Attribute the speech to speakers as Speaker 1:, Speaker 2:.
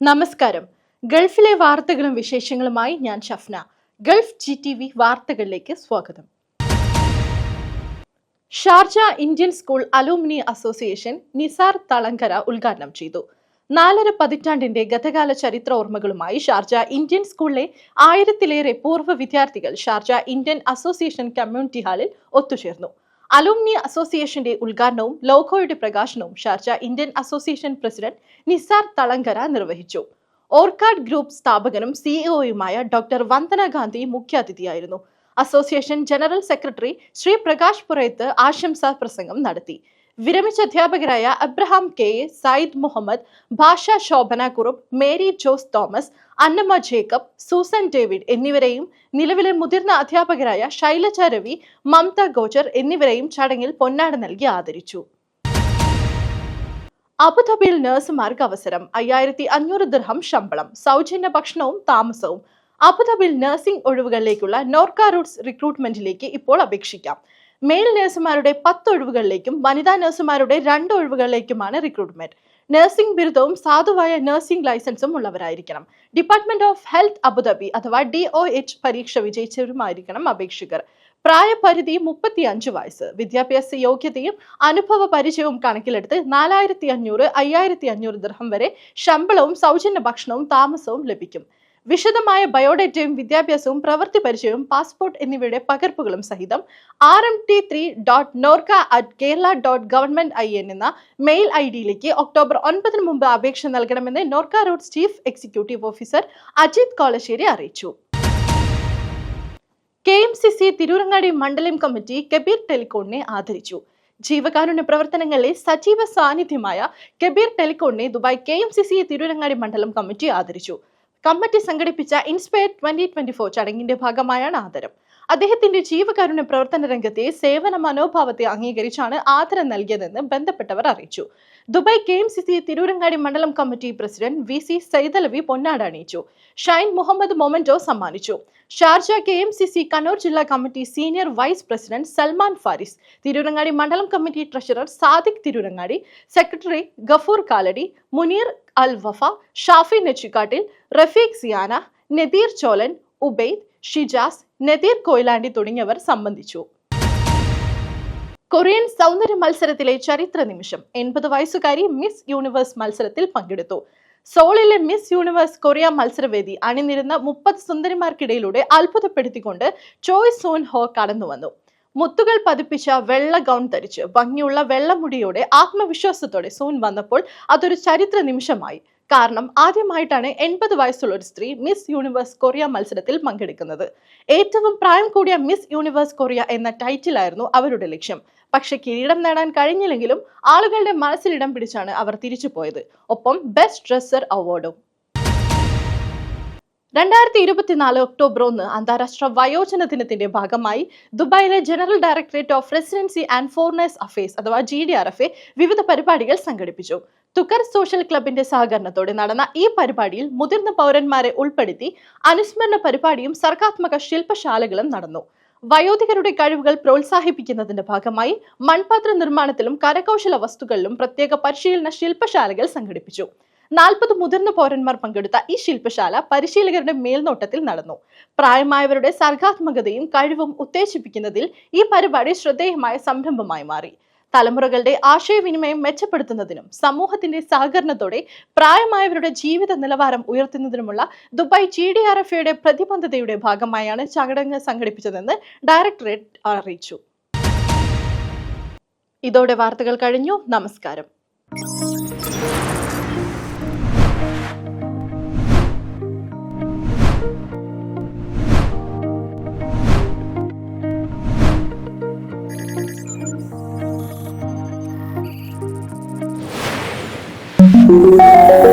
Speaker 1: നമസ്കാരം. ഗൾഫിലെ വാർത്തകളും വിശേഷങ്ങളുമായി ഞാൻ Shafna. Gulf G T V വാർത്തകളിലേക്ക് സ്വാഗതം. Sharjah Indian school alumni association Nisar Thalangara ഉദ്ഘാടനം ചെയ്തു. നാലര പതിറ്റാണ്ടിന്റെ ഗതകാല ചരിത്ര ഓർമ്മകളുമായി ഷാർജ ഇന്ത്യൻ സ്കൂളിലെ ആയിരത്തിലേറെ പൂർവ വിദ്യാർത്ഥികൾ ഷാർജ ഇന്ത്യൻ അസോസിയേഷൻ കമ്മ്യൂണിറ്റി ഹാളിൽ ഒത്തുചേർന്നു. അലൂമിനി അസോസിയേഷന്റെ ഉദ്ഘാടനവും ലോഗോയുടെ പ്രകാശനവും Sharjah Indian association president Nisar Thalangara നിർവഹിച്ചു. ഓർക്കാഡ് ഗ്രൂപ്പ് സ്ഥാപകനും സിഇഒയുമായ doctor Vandana Gandhi മുഖ്യാതിഥിയായിരുന്നു. Association general secretary Shri Prakash Purayath ആശംസാ പ്രസംഗം നടത്തി. വിരമിച്ച അധ്യാപകരായ Abraham K A Sayyid Muhammad Basha Shobhana Kurup Mary Jose Thomas Annamma Jacob Susan David എന്നിവരെയും നിലവിലെ മുതിർന്ന അധ്യാപകരായ ശൈലജ രവി മംത ഗോചർ എന്നിവരെയും ചടങ്ങിൽ പൊന്നാട നൽകി ആദരിച്ചു. അബുദാബിയിൽ നഴ്സുമാർക്ക് അവസരം. അയ്യായിരത്തി അഞ്ഞൂറ് ദിർഹം ശമ്പളം. സൗജന്യ ഭക്ഷണവും താമസവും. അബുദാബിയിൽ നഴ്സിംഗ് ഒഴിവുകളിലേക്കുള്ള നോർക്ക റൂട്ട്സ് റിക്രൂട്ട്മെന്റിലേക്ക് ഇപ്പോൾ അപേക്ഷിക്കാം. മെയിൽ നഴ്സുമാരുടെ പത്ത് ഒഴിവുകളിലേക്കും വനിതാ നഴ്സുമാരുടെ രണ്ട് ഒഴിവുകളിലേക്കുമാണ് റിക്രൂട്ട്മെന്റ് നഴ്സിംഗ് ബിരുദവും സാധുവായ നഴ്സിംഗ് ലൈസൻസും ഉള്ളവരായിരിക്കണം. Department of health Abu Dhabi അഥവാ ഡി ഒ എച്ച് പരീക്ഷ വിജയിച്ചവരുമായിരിക്കണം അപേക്ഷകർ. പ്രായപരിധി മുപ്പത്തി അഞ്ച് വയസ്സ്. വിദ്യാഭ്യാസ യോഗ്യതയും അനുഭവ പരിചയവും കണക്കിലെടുത്ത് നാലായിരത്തി അഞ്ഞൂറ് അയ്യായിരത്തി അഞ്ഞൂറ് ദൃഹം വരെ ശമ്പളവും സൗജന്യ ഭക്ഷണവും താമസവും ലഭിക്കും. വിശദമായ ബയോഡേറ്റയും വിദ്യാഭ്യാസവും പ്രവൃത്തി പരിചയവും പാസ്പോർട്ട് എന്നിവയുടെ പകർപ്പുകളും സഹിതം R M T three dot NORKA at Kerala dot government I N എന്ന മെയിൽ ഐ ഡിയിലേക്ക് ഒക്ടോബർ ഒൻപതിന് മുമ്പ് അപേക്ഷ നൽകണമെന്ന് NORKA roots chief executive officer Ajith Kolassery അറിയിച്ചു. K M C C Tirurangadi മണ്ഡലം കമ്മിറ്റി കബീർ ടെലികോണിനെ ആദരിച്ചു. ജീവകാരുണ്യ പ്രവർത്തനങ്ങളിലെ സജീവ സാന്നിധ്യമായ Kabeer ടെലികോണിനെ Dubai K M C C Tirurangadi മണ്ഡലം കമ്മിറ്റി ആദരിച്ചു. കമ്മിറ്റി സംഘടിപ്പിച്ച ഇൻസ്പയർ ട്വന്റി ട്വന്റി ഫോർ ചടങ്ങിന്റെ ഭാഗമായാണ് ആദരം. അദ്ദേഹത്തിന്റെ ജീവകാരുണ്യ പ്രവർത്തന രംഗത്തെ സേവന മനോഭാവത്തെ അംഗീകരിച്ചാണ് ആദരം നൽകിയതെന്ന് ബന്ധപ്പെട്ടവർ അറിയിച്ചു. Dubai K M C C Tirurangadi മണ്ഡലം committee president V C Saidalavi പൊന്നാട് അണിയിച്ചു. ഷൈൻ മുഹമ്മദ് മൊമന്റോ സമ്മാനിച്ചു. Sharjah K M C C Kannur ജില്ലാ committee senior vice president Salman Faris. Tirurangadi മണ്ഡലം committee treasurer Sadiq Tirurangadi. Secretary Gafoor Kalady Muneer Al Wafa Shafi Nechikkattil Rafeeq Siyana Nadeer Cholan Ubaid Shijas Nadeer Koyilandy തുടങ്ങിയവർ സംബന്ധിച്ചു. Korean സൗന്ദര്യ മത്സരത്തിലെ ചരിത്ര നിമിഷം എൺപത് വയസ്സുകാരി മിസ് യൂണിവേഴ്സ് മത്സരത്തിൽ പങ്കെടുത്തു. സോളിലെ മിസ് യൂണിവേഴ്സ് കൊറിയ മത്സരവേദി അണിനിരുന്ന മുപ്പത് സുന്ദരിമാർക്കിടയിലൂടെ അത്ഭുതപ്പെടുത്തിക്കൊണ്ട് ചോയ് സോൻ ഹോ കടന്നു വന്നു മുത്തുകൾ പതിപ്പിച്ച വെള്ള ഗൗൺ ധരിച്ച് ഭംഗിയുള്ള വെള്ളമുടിയോടെ ആത്മവിശ്വാസത്തോടെ സൂൻ വന്നപ്പോൾ അതൊരു ചരിത്ര നിമിഷമായി. കാരണം ആദ്യമായിട്ടാണ് എൺപത് വയസ്സുള്ള ഒരു സ്ത്രീ മിസ് യൂണിവേഴ്സ് കൊറിയ മത്സരത്തിൽ പങ്കെടുക്കുന്നത്. ഏറ്റവും പ്രായം കൂടിയ മിസ് യൂണിവേഴ്സ് കൊറിയ എന്ന ടൈറ്റിലായിരുന്നു അവരുടെ ലക്ഷ്യം. പക്ഷെ കിരീടം നേടാൻ കഴിഞ്ഞില്ലെങ്കിലും ആളുകളുടെ മനസ്സിലിടം പിടിച്ചാണ് അവർ തിരിച്ചു പോയത് ഒപ്പം ബെസ്റ്റ് ഡ്രസ്സർ അവാർഡും രണ്ടായിരത്തി ഇരുപത്തിനാല് ഒക്ടോബർ ഒന്ന് അന്താരാഷ്ട്ര വയോജന ദിനത്തിന്റെ ഭാഗമായി ദുബായിലെ general directorate of residency and foreigners affairs അഥവാ G D R F A വിവിധ പരിപാടികൾ സംഘടിപ്പിച്ചു. തുക്കർ സോഷ്യൽ ക്ലബിന്റെ സഹകരണത്തോടെ നടന്ന ഈ പരിപാടിയിൽ മുതിർന്ന പൗരന്മാരെ ഉൾപ്പെടുത്തി അനുസ്മരണ പരിപാടിയും സർഗാത്മക ശില്പശാലകളും നടന്നു. വയോധികരുടെ കഴിവുകൾ പ്രോത്സാഹിപ്പിക്കുന്നതിന്റെ ഭാഗമായി മൺപാത്ര നിർമ്മാണത്തിലും കരകൗശല വസ്തുക്കളിലും പ്രത്യേക പരിശീലന ശില്പശാലകൾ സംഘടിപ്പിച്ചു. നാൽപ്പത് മുതിർന്ന പൗരന്മാർ പങ്കെടുത്ത ഈ ശില്പശാല പരിശീലകരുടെ മേൽനോട്ടത്തിൽ നടന്നു. പ്രായമായവരുടെ സർഗാത്മകതയും കഴിവും ഉത്തേജിപ്പിക്കുന്നതിൽ ഈ പരിപാടി ശ്രദ്ധേയമായ സംരംഭമായി മാറി. തലമുറകളുടെ ആശയവിനിമയം മെച്ചപ്പെടുത്തുന്നതിനും സമൂഹത്തിന്റെ സഹകരണത്തോടെ പ്രായമായവരുടെ ജീവിത നിലവാരം ഉയർത്തുന്നതിനുമുള്ള Dubai G D R F എയുടെ പ്രതിബദ്ധതയുടെ ഭാഗമായാണ് ചടങ്ങ് സംഘടിപ്പിച്ചതെന്ന് ഡയറക്ടറേറ്റ് അറിയിച്ചു. ഇതോടെ വാർത്തകൾ കഴിഞ്ഞു. നമസ്കാരം.
Speaker 2: Thank you.